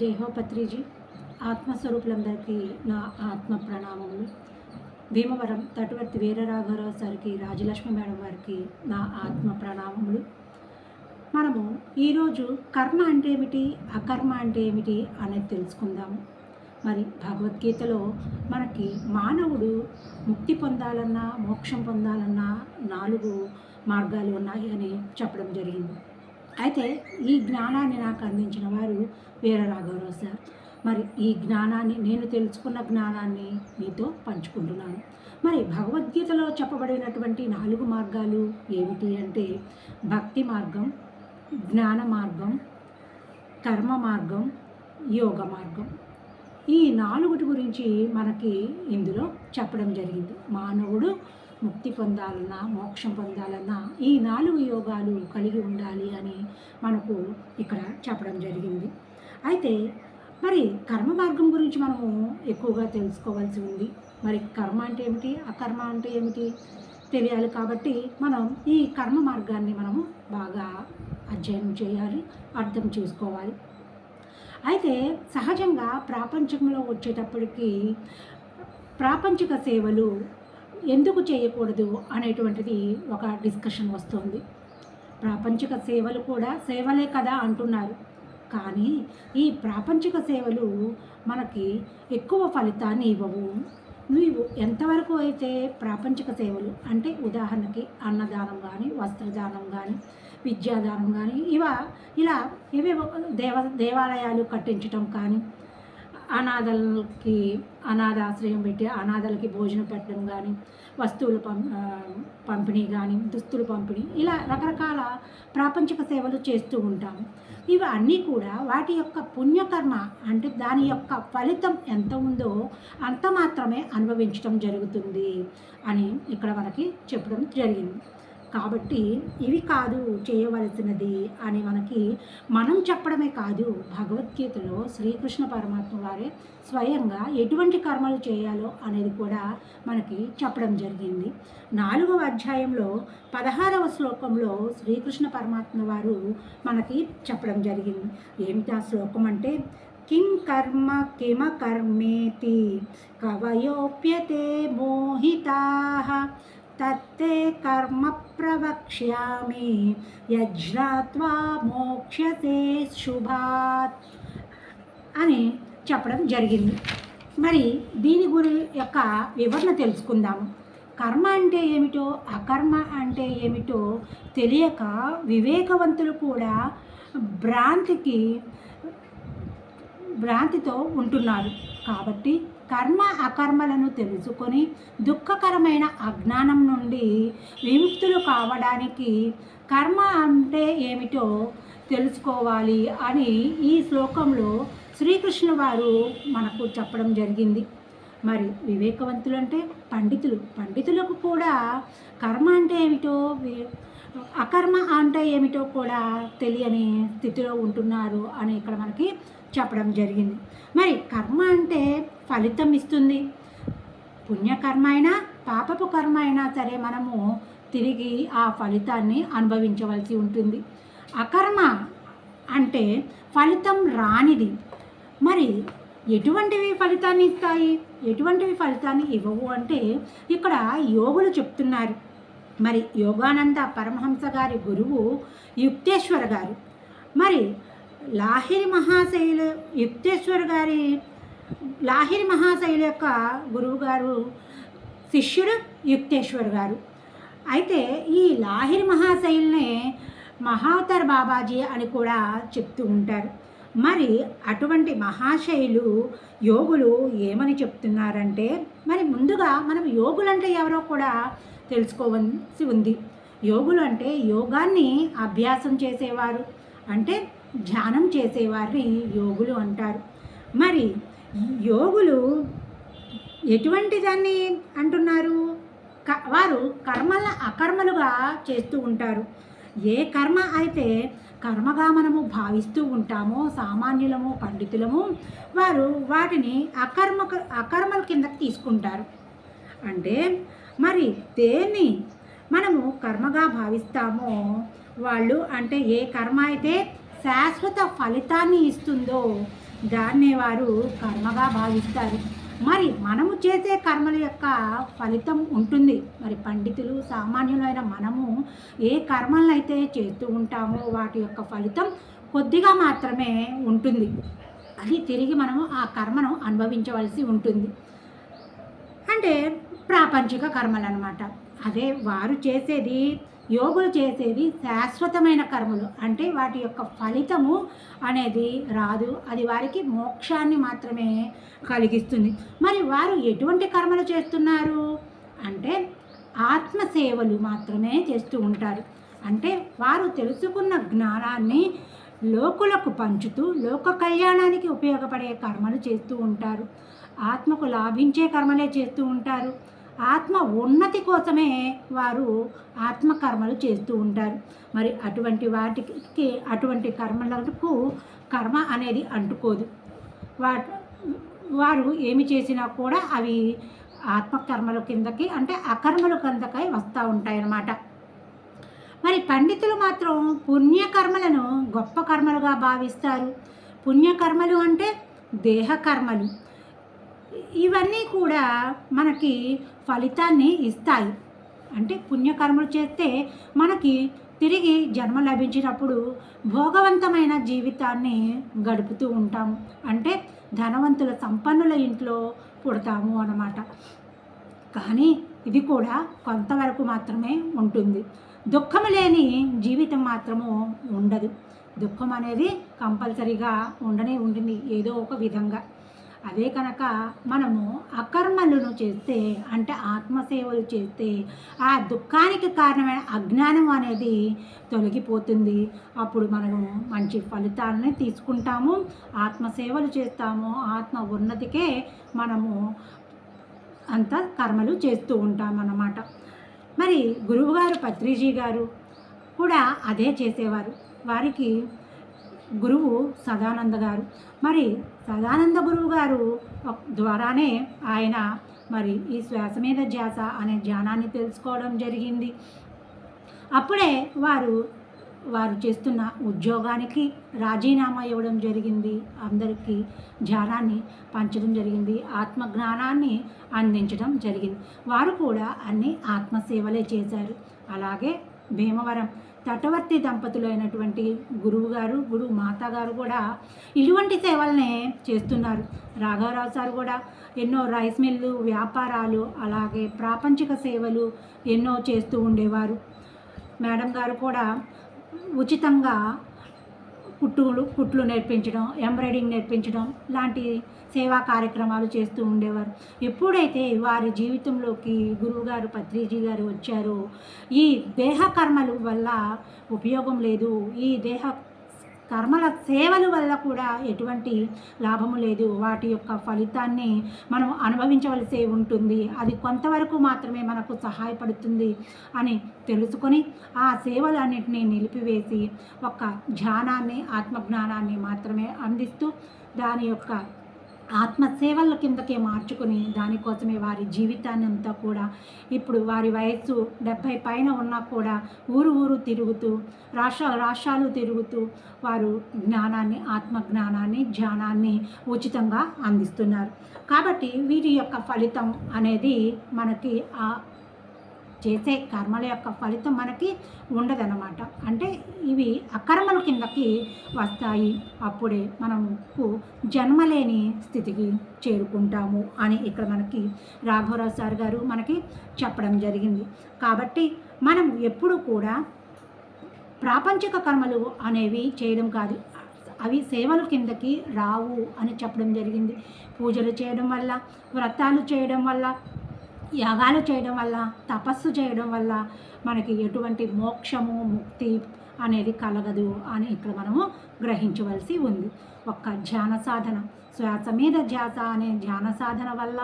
జై హో పత్రిజీ ఆత్మస్వరూపులందరికీ నా ఆత్మ ప్రణామములు భీమవరం తటువర్తి వీరరాఘవరావు సార్కి రాజలక్ష్మి మేడం వారికి నా ఆత్మ ప్రణామములు మనము ఈరోజు కర్మ అంటే ఏమిటి అకర్మ అంటే ఏమిటి అనేది తెలుసుకుందాము. మరి భగవద్గీతలో మనకి మానవుడు ముక్తి పొందాలన్నా మోక్షం పొందాలన్నా నాలుగు మార్గాలు ఉన్నాయి అని చెప్పడం జరిగింది. అయితే ఈ జ్ఞానాన్ని నాకు అందించిన వారు వీర గౌరవ సార్. మరి ఈ జ్ఞానాన్ని నేను తెలుసుకున్న జ్ఞానాన్ని మీతో పంచుకుంటున్నాను. మరి భగవద్గీతలో చెప్పబడినటువంటి నాలుగు మార్గాలు ఏమిటి అంటే భక్తి మార్గం జ్ఞాన మార్గం కర్మ మార్గం యోగ మార్గం. ఈ నాలుగుటి గురించి మనకి ఇందులో చెప్పడం జరిగింది. మానవుడు ముక్తి పొందాలన్నా మోక్షం పొందాలన్నా ఈ నాలుగు యోగాలు కలిగి ఉండాలి అని మనకు ఇక్కడ చెప్పడం జరిగింది. అయితే మరి కర్మ మార్గం గురించి మనము ఎక్కువగా తెలుసుకోవాల్సి ఉంది. మరి కర్మ అంటే ఏమిటి? అకర్మ అంటే ఏమిటి? తెలియాలి కాబట్టి మనం ఈ కర్మ మార్గాన్ని మనము బాగా అధ్యయనం చేయాలి అర్థం చేసుకోవాలి. అయితే సహజంగా ప్రాపంచంలో వచ్చేటప్పటికి ప్రాపంచిక సేవలు ఎందుకు చేయకూడదు అనేటువంటిది ఒక డిస్కషన్ వస్తుంది. ప్రాపంచిక సేవలు కూడా సేవలే కదా అంటున్నారు. కానీ ఈ ప్రాపంచిక సేవలు మనకి ఎక్కువ ఫలితాన్ని ఇవ్వవు. నువ్వు ఎంతవరకు అయితే ప్రాపంచిక సేవలు అంటే ఉదాహరణకి అన్నదానం కానీ వస్త్రదానం కానీ విద్యాదానం కానీ ఇవ ఇలా ఏవేవో దేవ దేవాలయాలు కట్టించటం కానీ అనాథలకి అనాథాశ్రయం పెట్టి అనాథలకి భోజనం పెట్టడం కానీ వస్తువులు పం పంపిణీ కానీ దుస్తులు పంపిణీ ఇలా రకరకాల ప్రాపంచిక సేవలు చేస్తూ ఉంటాము. ఇవి అన్నీ కూడా వాటి యొక్క పుణ్యకర్మ అంటే దాని యొక్క ఫలితం ఎంత ఉందో అంత మాత్రమే అనుభవించడం జరుగుతుంది అని ఇక్కడ మనకి చెప్పడం జరిగింది. కాబట్టి ఇవి కాదు చేయవలసినది అని మనకి మనం చెప్పడమే కాదు భగవద్గీతలో శ్రీకృష్ణ పరమాత్మ వారే స్వయంగా ఎటువంటి కర్మలు చేయాలో అనేది కూడా మనకి చెప్పడం జరిగింది. నాలుగవ అధ్యాయంలో పదహారవ శ్లోకంలో శ్రీకృష్ణ పరమాత్మ వారు మనకి చెప్పడం జరిగింది. ఏమిటి ఆ శ్లోకం అంటే కిం కర్మ కిమ కర్మేతి కవయోప్యతే మోహితా తత్తే కర్మ ప్రవక్ష్యామి యజ్ఞాత్వా మోక్షసే శుభాత్ అని చెప్పడం జరిగింది. మరి దీని గురి యొక్క వివరణ తెలుసుకుందాము కర్మ అంటే ఏమిటో అకర్మ అంటే ఏమిటో తెలియక వివేకవంతులు కూడా భ్రాంతికి భ్రాంతితో ఉంటున్నారు. కాబట్టి కర్మ అకర్మలను తెలుసుకొని దుఃఖకరమైన అజ్ఞానం నుండి విముక్తులు కావడానికి కర్మ అంటే ఏమిటో తెలుసుకోవాలి అని ఈ శ్లోకంలో శ్రీకృష్ణ వారు మనకు చెప్పడం జరిగింది. మరి వివేకవంతులు అంటే పండితులు. పండితులకు కూడా కర్మ అంటే ఏమిటో అకర్మ అంటే ఏమిటో కూడా తెలియని స్థితిలో ఉంటున్నారు అని ఇక్కడ మనకి చెప్పడం జరిగింది. మరి కర్మ అంటే ఫలితం ఇస్తుంది. పుణ్యకర్మ అయినా పాపపు కర్మ అయినా సరే మనము తిరిగి ఆ ఫలితాన్ని అనుభవించవలసి ఉంటుంది. అకర్మ అంటే ఫలితం రానిది. మరి ఎటువంటివి ఫలితాన్ని ఇస్తాయి? ఎటువంటివి ఫలితాన్ని ఇవ్వవు అంటే ఇక్కడ యోగులు చెప్తున్నారు. మరి యోగానంద పరమహంస గారి గురువు యుక్తేశ్వర గారు. మరి లాహిరి మహాశైలు యుక్తేశ్వర్ గారి లాహిరి మహాశైలు యొక్క గురువు గారు శిష్యుడు యుక్తేశ్వర్ గారు. అయితే ఈ లాహిరి మహాశైలినే మహావతర్ బాబాజీ అని కూడా చెప్తూ ఉంటారు. మరి అటువంటి మహాశైలు యోగులు ఏమని చెప్తున్నారంటే మరి ముందుగా మనం యోగులంటే ఎవరో కూడా తెలుసుకోవలసి ఉంది. యోగులు అంటే యోగాన్ని అభ్యాసం చేసేవారు. అంటే ధ్యానం చేసేవారిని యోగులు అంటారు. మరి యోగులు ఎటువంటి దాన్ని అంటున్నారు? క వారు కర్మల అకర్మలుగా చేస్తూ ఉంటారు. ఏ కర్మ అయితే కర్మగా మనము భావిస్తూ ఉంటామో సామాన్యులము పండితులము వారు వాటిని అకర్మ అకర్మల కిందకి తీసుకుంటారు. అంటే మరి దేన్ని మనము కర్మగా భావిస్తామో వాళ్ళు అంటే ఏ కర్మ అయితే శాశ్వత ఫలితాన్ని ఇస్తుందో దాన్నే వారు కర్మగా భావిస్తారు. మరి మనము చేసే కర్మల యొక్క ఫలితం ఉంటుంది. మరి పండితులు సామాన్యులైన మనము ఏ కర్మలను అయితే చేస్తూ ఉంటామో వాటి యొక్క ఫలితం కొద్దిగా మాత్రమే ఉంటుంది. అది తిరిగి మనము ఆ కర్మను అనుభవించవలసి ఉంటుంది. అంటే ప్రాపంచిక కర్మలు అనమాట అదే వారు చేసేది యోగులు చేసేది శాశ్వతమైన కర్మలు. అంటే వాటి యొక్క ఫలితము అనేది రాదు. అది వారికి మోక్షాన్ని మాత్రమే కలిగిస్తుంది. మరి వారు ఎటువంటి కర్మలు చేస్తున్నారు? అంటే ఆత్మసేవలు మాత్రమే చేస్తూ ఉంటారు. అంటే వారు తెలుసుకున్న జ్ఞానాన్ని లోకులకు పంచుతూ లోక కళ్యాణానికి ఉపయోగపడే కర్మలు చేస్తూ ఉంటారు. ఆత్మకు లాభించే కర్మలే చేస్తూ ఉంటారు. ఆత్మ ఉన్నతి కోసమే వారు ఆత్మకర్మలు చేస్తూ ఉంటారు. మరి అటువంటి వాటికి అటువంటి కర్మలకు కర్మ అనేది అంటుకోదు. వా వారు ఏమి చేసినా కూడా అవి ఆత్మకర్మల కిందకి అంటే అకర్మల కిందకై వస్తూ ఉంటాయన్నమాట. మరి పండితులు మాత్రం పుణ్యకర్మలను గొప్ప కర్మలుగా భావిస్తారు. పుణ్యకర్మలు అంటే దేహకర్మలు. ఇవన్నీ కూడా మనకి ఫలితాన్ని ఇస్తాయి. అంటే పుణ్యకర్మలు చేస్తే మనకి తిరిగి జన్మ లభించినప్పుడు భోగవంతమైన జీవితాన్ని గడుపుతూ ఉంటాము అంటే ధనవంతుల సంపన్నుల ఇంట్లో పుడతాము అన్నమాట. కానీ ఇది కూడా కొంతవరకు మాత్రమే ఉంటుంది. దుఃఖం లేని జీవితం మాత్రము ఉండదు. దుఃఖం అనేది కంపల్సరీగా ఉండనే ఉంటుంది. ఏదో ఒక విధంగా. అదే కనుక మనము అకర్మలను చేస్తే అంటే ఆత్మసేవలు చేస్తే ఆ దుఃఖానికి కారణమైన అజ్ఞానం అనేది తొలగిపోతుంది. అప్పుడు మనము మంచి ఫలితాలని తీసుకుంటాము. ఆత్మసేవలు చేస్తాము. ఆత్మ ఉన్నతికే మనము అంత కర్మలు చేస్తూ ఉంటాం అన్నమాట మరి గురువుగారు పత్రిజీ గారు కూడా అదే చేసేవారు. వారికి గురువు సదానంద గారు. మరి సదానంద గురువు గారు ద్వారానే ఆయన మరి ఈ శ్వాస మీద ధ్యాస అనే ధ్యానాన్ని తెలుసుకోవడం జరిగింది. అప్పుడే వారు వారు చేస్తున్న ఉద్యోగానికి రాజీనామా ఇవ్వడం జరిగింది. అందరికీ ధ్యానాన్ని పంచడం జరిగింది. ఆత్మజ్ఞానాన్ని అందించడం జరిగింది. వారు కూడా అన్ని ఆత్మసేవలే చేశారు. అలాగే భీమవరం. తటవర్తి దంపతులు అయినటువంటి గురువు గారు గురువు మాత గారు కూడా ఇటువంటి సేవలనే చేస్తున్నారు. రాఘవరావు సార్ కూడా ఎన్నో రైస్ మిల్లు వ్యాపారాలు అలాగే ప్రాపంచిక సేవలు ఎన్నో చేస్తూ ఉండేవారు. మేడం గారు కూడా ఉచితంగా కుట్టులు కుట్లు నేర్పించడం ఎంబ్రాయిడింగ్ నేర్పించడం లాంటి సేవా కార్యక్రమాలు చేస్తూ ఉండేవారు. ఎప్పుడైతే వారి జీవితంలోకి గురువుగారు పత్రిజీ గారు వచ్చారో ఈ దేహ కర్మల వల్ల ఉపయోగం లేదు. ఈ దేహ కర్మల సేవల వల్ల కూడా ఎటువంటి లాభము లేదు. వాటి యొక్క ఫలితాన్ని మనం అనుభవించవలసి ఉంటుంది. అది కొంతవరకు మాత్రమే మనకు సహాయపడుతుంది అని తెలుసుకొని ఆ సేవలన్నింటినీ నిలిపివేసి ఒక ధ్యానాన్ని ఆత్మజ్ఞానాన్ని మాత్రమే అందిస్తూ దాని యొక్క ఆత్మసేవల కిందకే మార్చుకుని దానికోసమే వారి జీవితాన్ని అంతా కూడా ఇప్పుడు వారి వయస్సు డెబ్భై పైన ఉన్నా కూడా ఊరు ఊరు తిరుగుతూ రాష్ట్ర రాష్ట్రాలు తిరుగుతూ వారు జ్ఞానాన్ని ఆత్మజ్ఞానాన్ని ధ్యానాన్ని ఉచితంగా అందిస్తున్నారు. కాబట్టి వీరి యొక్క ఫలితం అనేది మనకి చేసే కర్మల యొక్క ఫలితం మనకి ఉండదన్నమాట. అంటే ఇవి అకర్మల కిందకి వస్తాయి. అప్పుడే మనకు జన్మలేని స్థితికి చేరుకుంటాము అని ఇక్కడ మనకి రాఘవరావు సార్ గారు మనకి చెప్పడం జరిగింది. కాబట్టి మనం ఎప్పుడు కూడా ప్రాపంచిక కర్మలు అనేవి చేయడం కాదు. అవి సేవల కిందకి రావు అని చెప్పడం జరిగింది. పూజలు చేయడం వల్ల వ్రతాలు చేయడం వల్ల యాగాలు చేయడం వల్ల తపస్సు చేయడం వల్ల మనకి ఎటువంటి మోక్షము ముక్తి అనేది కలగదు అని ఇక్కడ మనము గ్రహించవలసి ఉంది. ఒక్క ధ్యాన సాధన. శ్వాస మీద ధ్యాస అనే ధ్యాన సాధన వల్ల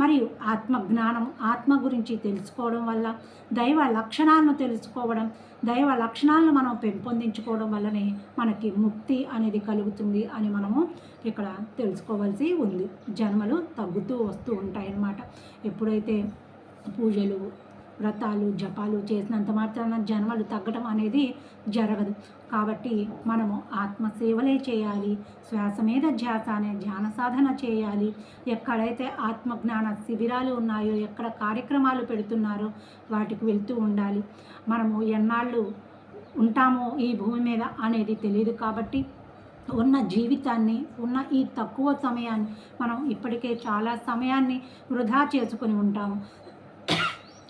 మరియు ఆత్మ జ్ఞానం ఆత్మ గురించి తెలుసుకోవడం వల్ల దైవ లక్షణాలను తెలుసుకోవడం దైవ లక్షణాలను మనం పెంపొందించుకోవడం వల్లనే మనకి ముక్తి అనేది కలుగుతుంది అని మనము ఇక్కడ తెలుసుకోవాల్సి ఉంది. జన్మలు తగ్గుతూ వస్తూ ఉంటాయి అన్నమాట ఎప్పుడైతే పూజలు వ్రతాలు జపాలు చేసినంత మాత్రాన జన్మలు తగ్గడం అనేది జరగదు. కాబట్టి మనము ఆత్మసేవలే చేయాలి. శ్వాస మీద ధ్యాస అనే ధ్యాన సాధన చేయాలి. ఎక్కడైతే ఆత్మజ్ఞాన శిబిరాలు ఉన్నాయో ఎక్కడ కార్యక్రమాలు పెడుతున్నారో వాటికి వెళ్తూ ఉండాలి. మనము ఎన్నాళ్ళు ఉంటామో ఈ భూమి మీద అనేది తెలియదు కాబట్టి ఉన్న జీవితాన్ని ఉన్న ఈ తక్కువ సమయాన్ని మనం ఇప్పటికే చాలా సమయాన్ని వృధా చేసుకొని ఉంటాము.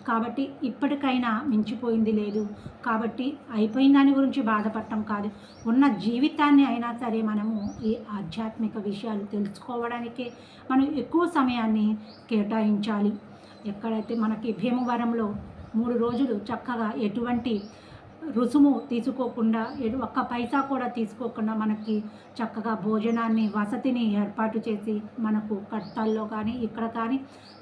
కాబట్టి ఇప్పటికైనా మించిపోయింది లేదు. కాబట్టి అయిపోయిన దాని గురించి బాధపడటం కాదు. ఉన్న జీవితాన్ని అయినా సరే మనము ఈ ఆధ్యాత్మిక విషయాలు తెలుసుకోవడానికే మనం ఎక్కువ సమయాన్ని కేటాయించాలి. ఎక్కడైతే మనకి భీమవరంలో మూడు రోజులు చక్కగా ఎటువంటి రుసుము తీసుకోకుండా ఒక్క పైసా కూడా తీసుకోకుండా మనకి చక్కగా భోజనాన్ని వసతిని ఏర్పాటు చేసి మనకు కట్టాల్లో కానీ ఇక్కడ కానీ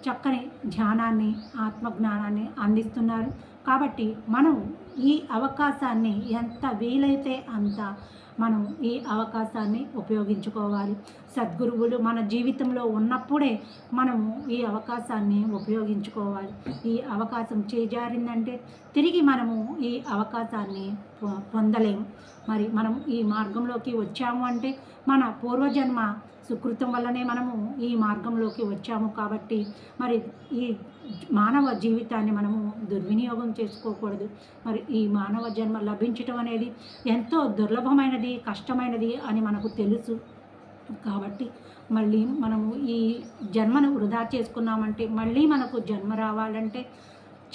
చక్కని ధ్యానాన్ని ఆత్మజ్ఞానాన్ని అందిస్తున్నారు. కాబట్టి మనం ఈ అవకాశాన్ని ఎంత వీలైతే అంత మనం ఈ అవకాశాన్ని ఉపయోగించుకోవాలి. సద్గురువులు మన జీవితంలో ఉన్నప్పుడే మనము ఈ అవకాశాన్ని ఉపయోగించుకోవాలి. ఈ అవకాశం చేజారిందంటే తిరిగి మనము ఈ అవకాశాన్ని పొ- పొందలేము మరి మనం ఈ మార్గంలోకి వచ్చాము అంటే మన పూర్వజన్మ సుకృతం వల్లనే మనము ఈ మార్గంలోకి వచ్చాము కాబట్టి మరి ఈ మానవ జీవితాన్ని మనము దుర్వినియోగం చేసుకోకూడదు. మరి ఈ మానవ జన్మ లభించటం అనేది ఎంతో దుర్లభమైనది కష్టమైనది అని మనకు తెలుసు. కాబట్టి మళ్ళీ మనము ఈ జన్మను వృధా చేసుకున్నామంటే మళ్ళీ మనకు జన్మ రావాలంటే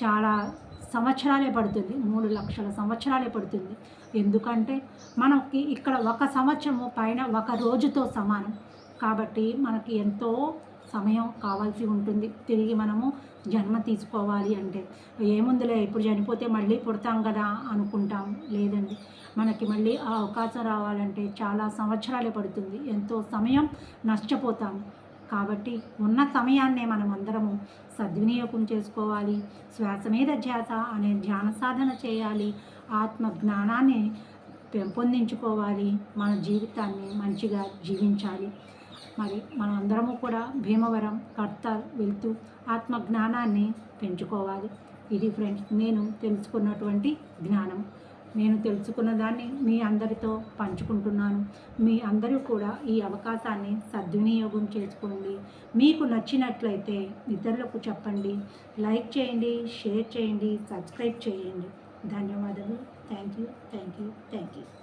చాలా సంవత్సరాలే పడుతుంది. మూడు లక్షల సంవత్సరాలే పడుతుంది. ఎందుకంటే మనకి ఇక్కడ ఒక సంవత్సరము పైన ఒక రోజుతో సమానం. కాబట్టి మనకి ఎంతో సమయం కావాల్సి ఉంటుంది. తిరిగి మనము జన్మ తీసుకోవాలి అంటే ఏముందిలే ఇప్పుడు చనిపోతే మళ్ళీ పుడతాం కదా అనుకుంటాం. లేదండి. మనకి మళ్ళీ ఆ అవకాశం రావాలంటే చాలా సంవత్సరాలే పడుతుంది. ఎంతో సమయం నష్టపోతాం. కాబట్టి ఉన్న సమయాన్నే మనం అందరము సద్వినియోగం చేసుకోవాలి. శ్వాస మీద ధ్యాస అనే ధ్యాన సాధన చేయాలి. ఆత్మ జ్ఞానాన్ని పెంపొందించుకోవాలి. మన జీవితాన్ని మంచిగా జీవించాలి. మరి మనమందరము కూడా భీమవరం కర్తాల్ వెళ్తూ ఆత్మ జ్ఞానాన్ని పెంచుకోవాలి. ఇది ఫ్రెండ్స్ నేను తెలుసుకున్నటువంటి జ్ఞానం. నేను తెలుసుకున్న దాన్ని మీ అందరితో పంచుకుంటున్నాను. మీ అందరూ కూడా ఈ అవకాశాన్ని సద్వినియోగం చేసుకోండి. మీకు నచ్చినట్లయితే ఇతరులకు చెప్పండి. లైక్ చేయండి షేర్ చేయండి సబ్స్క్రైబ్ చేయండి. ధన్యవాదాలు thank you thank you thank you.